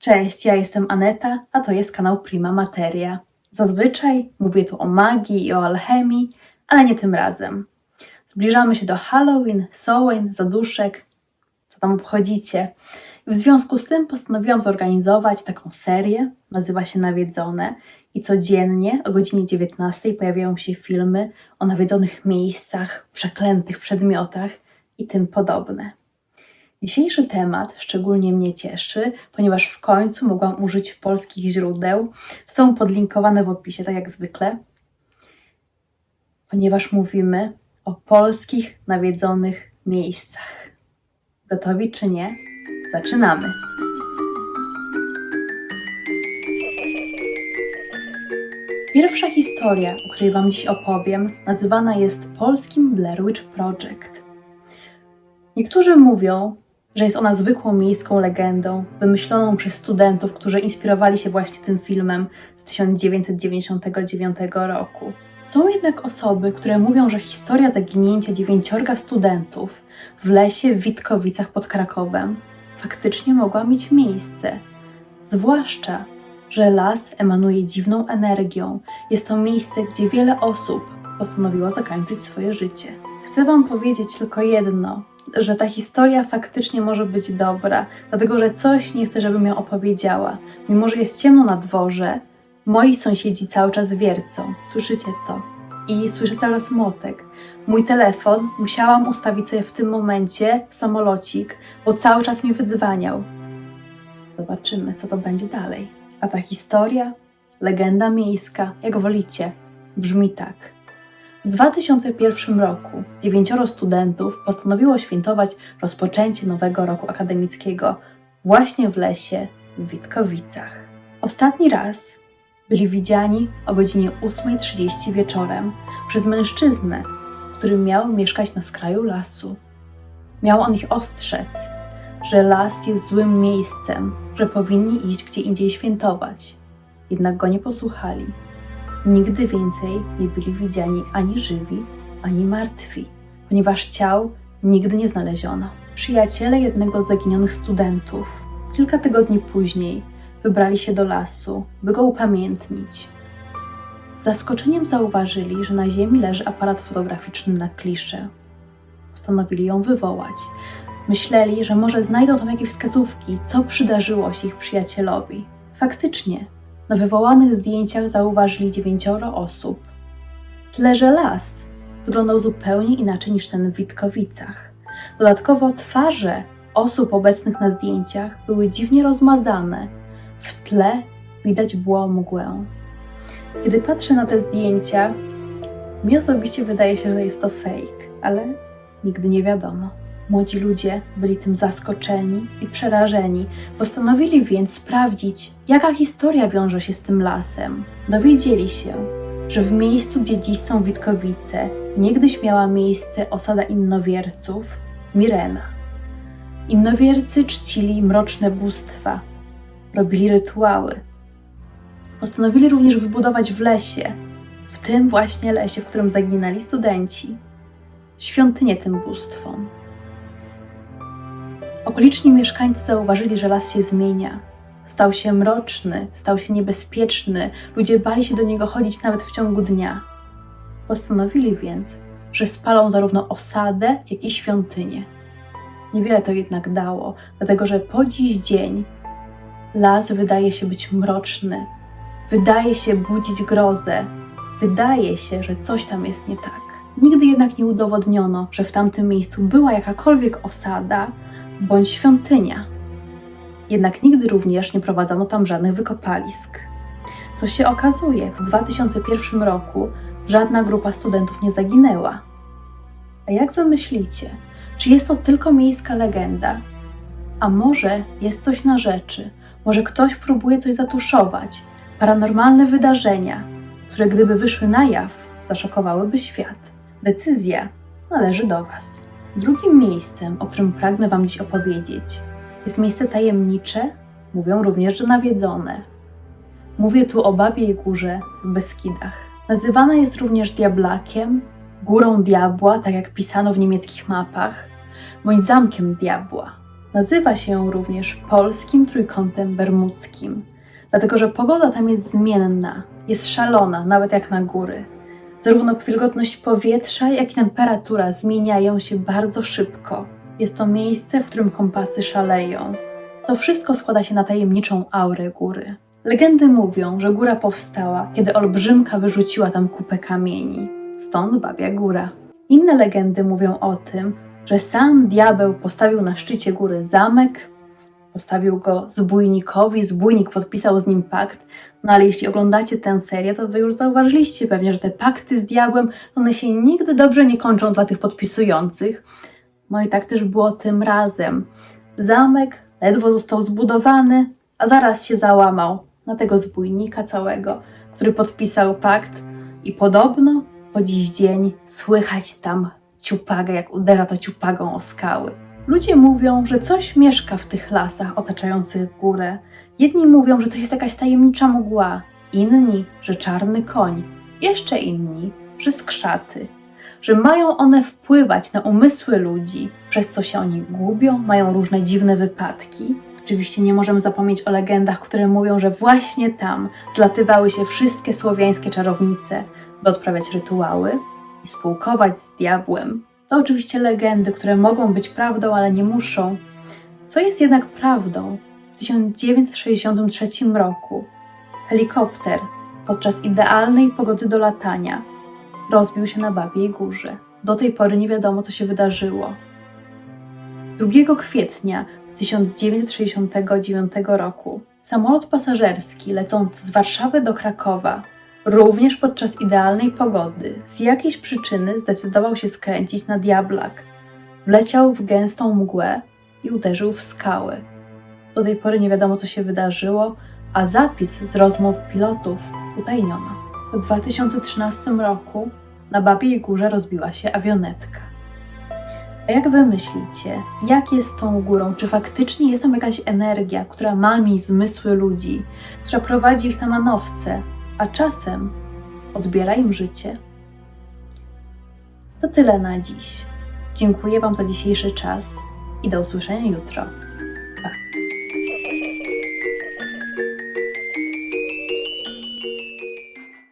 Cześć, ja jestem Aneta, a to jest kanał Prima Materia. Zazwyczaj mówię tu o magii i o alchemii, ale nie tym razem. Zbliżamy się do Halloween, Samhain, zaduszek, co tam obchodzicie. W związku z tym postanowiłam zorganizować taką serię, nazywa się Nawiedzone i codziennie o godzinie 19 pojawiają się filmy o nawiedzonych miejscach, przeklętych przedmiotach i tym podobne. Dzisiejszy temat szczególnie mnie cieszy, ponieważ w końcu mogłam użyć polskich źródeł. Są podlinkowane w opisie, tak jak zwykle, ponieważ mówimy o polskich nawiedzonych miejscach. Gotowi czy nie? Zaczynamy! Pierwsza historia, o której Wam dziś opowiem, nazywana jest Polskim Blair Witch Project. Niektórzy mówią, że jest ona zwykłą miejską legendą, wymyśloną przez studentów, którzy inspirowali się właśnie tym filmem z 1999 roku. Są jednak osoby, które mówią, że historia zaginięcia dziewięciorga studentów w lesie w Witkowicach pod Krakowem faktycznie mogła mieć miejsce. Zwłaszcza, że las emanuje dziwną energią. Jest to miejsce, gdzie wiele osób postanowiło zakończyć swoje życie. Chcę Wam powiedzieć tylko jedno, że ta historia faktycznie może być dobra, dlatego że coś nie chcę, żebym ją opowiedziała. Mimo, że jest ciemno na dworze, moi sąsiedzi cały czas wiercą. Słyszycie to? I słyszę cały czas motek. Mój telefon musiałam ustawić sobie w tym momencie samolocik, bo cały czas mi wydzwaniał. Zobaczymy, co to będzie dalej. A ta historia, legenda miejska, jak wolicie, brzmi tak. W 2001 roku dziewięcioro studentów postanowiło świętować rozpoczęcie nowego roku akademickiego właśnie w lesie w Witkowicach. Ostatni raz byli widziani o godzinie 8.30 wieczorem przez mężczyznę, który miał mieszkać na skraju lasu. Miał on ich ostrzec, że las jest złym miejscem, że powinni iść gdzie indziej świętować. Jednak go nie posłuchali. Nigdy więcej nie byli widziani ani żywi, ani martwi, ponieważ ciał nigdy nie znaleziono. Przyjaciele jednego z zaginionych studentów kilka tygodni później wybrali się do lasu, by go upamiętnić. Z zaskoczeniem zauważyli, że na ziemi leży aparat fotograficzny na kliszę. Postanowili ją wywołać. Myśleli, że może znajdą tam jakieś wskazówki, co przydarzyło się ich przyjacielowi. Faktycznie, na wywołanych zdjęciach zauważyli dziewięcioro osób. Tyle, że las wyglądał zupełnie inaczej niż ten w Witkowicach. Dodatkowo twarze osób obecnych na zdjęciach były dziwnie rozmazane. W tle widać było mgłę. Kiedy patrzę na te zdjęcia, mi osobiście wydaje się, że jest to fake, ale nigdy nie wiadomo. Młodzi ludzie byli tym zaskoczeni i przerażeni. Postanowili więc sprawdzić, jaka historia wiąże się z tym lasem. Dowiedzieli się, że w miejscu, gdzie dziś są Witkowice, niegdyś miała miejsce osada innowierców Mirena. Innowiercy czcili mroczne bóstwa, robili rytuały. Postanowili również wybudować w lesie, w tym właśnie lesie, w którym zaginęli studenci, świątynię tym bóstwom. Okoliczni mieszkańcy zauważyli, że las się zmienia. Stał się mroczny, stał się niebezpieczny, ludzie bali się do niego chodzić nawet w ciągu dnia. Postanowili więc, że spalą zarówno osadę, jak i świątynię. Niewiele to jednak dało, dlatego że po dziś dzień las wydaje się być mroczny, wydaje się budzić grozę, wydaje się, że coś tam jest nie tak. Nigdy jednak nie udowodniono, że w tamtym miejscu była jakakolwiek osada, bądź świątynia. Jednak nigdy również nie prowadzono tam żadnych wykopalisk. Co się okazuje, w 2001 roku żadna grupa studentów nie zaginęła. A jak wy myślicie, czy jest to tylko miejska legenda? A może jest coś na rzeczy? Może ktoś próbuje coś zatuszować? Paranormalne wydarzenia, które gdyby wyszły na jaw, zaszokowałyby świat. Decyzja należy do Was. Drugim miejscem, o którym pragnę Wam dziś opowiedzieć, jest miejsce tajemnicze, mówią również, że nawiedzone. Mówię tu o Babiej Górze w Beskidach. Nazywana jest również Diablakiem, Górą Diabła, tak jak pisano w niemieckich mapach, bądź Zamkiem Diabła. Nazywa się ją również polskim trójkątem bermudzkim, dlatego że pogoda tam jest zmienna, jest szalona, nawet jak na góry. Zarówno wilgotność powietrza, jak i temperatura zmieniają się bardzo szybko. Jest to miejsce, w którym kompasy szaleją. To wszystko składa się na tajemniczą aurę góry. Legendy mówią, że góra powstała, kiedy olbrzymka wyrzuciła tam kupę kamieni. Stąd Babia Góra. Inne legendy mówią o tym, że sam diabeł postawił na szczycie góry zamek, postawił go zbójnikowi, zbójnik podpisał z nim pakt. No ale jeśli oglądacie tę serię, to wy już zauważyliście pewnie, że te pakty z diabłem, one się nigdy dobrze nie kończą dla tych podpisujących. No i tak też było tym razem. Zamek ledwo został zbudowany, a zaraz się załamał na tego zbójnika całego, który podpisał pakt i podobno po dziś dzień słychać tam ciupagę, jak uderza to ciupagą o skały. Ludzie mówią, że coś mieszka w tych lasach otaczających górę. Jedni mówią, że to jest jakaś tajemnicza mgła, inni, że czarny koń, jeszcze inni, że skrzaty, że mają one wpływać na umysły ludzi, przez co się oni gubią, mają różne dziwne wypadki. Oczywiście nie możemy zapomnieć o legendach, które mówią, że właśnie tam zlatywały się wszystkie słowiańskie czarownice, by odprawiać rytuały i spółkować z diabłem. To oczywiście legendy, które mogą być prawdą, ale nie muszą. Co jest jednak prawdą? W 1963 roku helikopter podczas idealnej pogody do latania rozbił się na Babiej Górze. Do tej pory nie wiadomo, co się wydarzyło. 2 kwietnia 1969 roku samolot pasażerski lecący z Warszawy do Krakowa Również podczas idealnej pogody z jakiejś przyczyny zdecydował się skręcić na diablak. Wleciał w gęstą mgłę i uderzył w skały. Do tej pory nie wiadomo, co się wydarzyło, a zapis z rozmów pilotów utajniono. W 2013 roku na Babiej Górze rozbiła się awionetka. A jak wy myślicie, jak jest z tą górą? Czy faktycznie jest tam jakaś energia, która mami zmysły ludzi, która prowadzi ich na manowce, a czasem odbiera im życie. To tyle na dziś. Dziękuję Wam za dzisiejszy czas i do usłyszenia jutro. Pa.